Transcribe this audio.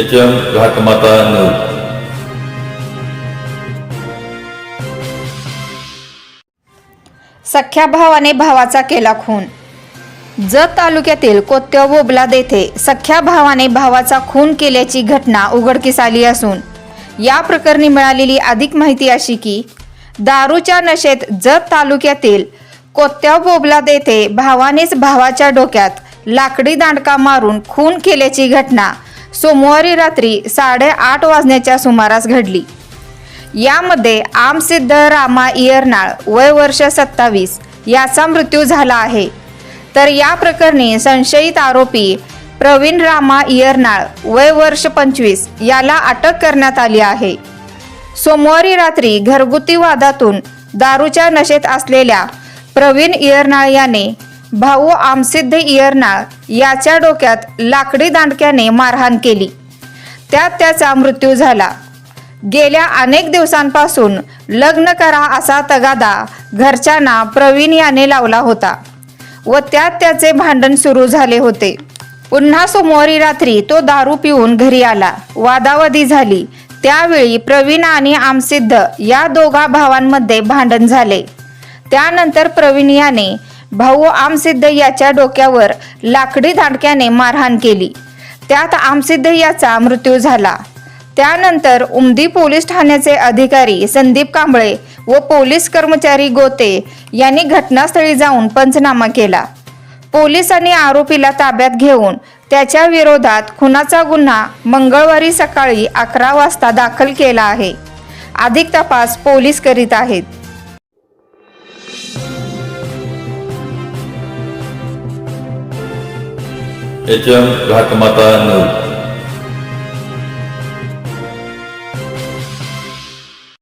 H M Ghatmata news सख्या भावाने भावाचा केला खून. जत तालुक्यातील कोत्या बोबलाद येथे सख्या भावाने भावाचा खून केल्याची घटना उघडकीस आली असून या प्रकरणी मिळालेली अधिक माहिती अशी की दारूच्या नशेत जत तालुक्यातील कोत्या बोबलाद येथे भावानेच भावाच्या डोक्यात लाकडी दांडका मारून खून केल्याची घटना सोमवारी रात्री साडेआठ वाजण्याच्या सुमारास घडली. यामध्ये आमसिद्ध रामा इयरनाळ वय वर्ष सत्तावीस याचा मृत्यू झाला आहे. तर या प्रकरणी संशयित आरोपी प्रवीण रामा इयरनाळ वय वर्ष पंचवीस याला अटक करण्यात आली आहे. सोमवारी रात्री घरगुती वादातून दारूच्या नशेत असलेल्या प्रवीण इयरनाळ याने भाऊ आमसिद्ध इयरना याच्या डोक्यात लाकडी दांडक्याने मारहाण केली. त्यात त्याचा मृत्यू झाला. गेल्या अनेक दिवसांपासून लग्न करा असा तगादा घरच्यांना प्रवीण याने लावला होता व त्यात त्याचे भांडण सुरू झाले होते. पुन्हा सोमवारी रात्री तो दारू पिऊन घरी आला. वादावादी झाली. त्यावेळी प्रवीण आणि आमसिद्ध या दोघा भावांमध्ये भांडण झाले. त्यानंतर प्रवीण याने भाऊ आमसिद्ध याच्या डोक्यावर लाकडी दांडक्याने मारहाण केली. त्यात आमसिद्ध याचा मृत्यू झाला. त्यानंतर उमदी पोलीस ठाण्याचे अधिकारी संदीप कांबळे व पोलीस कर्मचारी गोते यांनी घटनास्थळी जाऊन पंचनामा केला. पोलिसांनी आरोपीला ताब्यात घेऊन त्याच्या विरोधात खुनाचा गुन्हा मंगळवारी सकाळी अकरा वाजता दाखल केला आहे. अधिक तपास पोलीस करीत आहेत. H M Ghatmata news.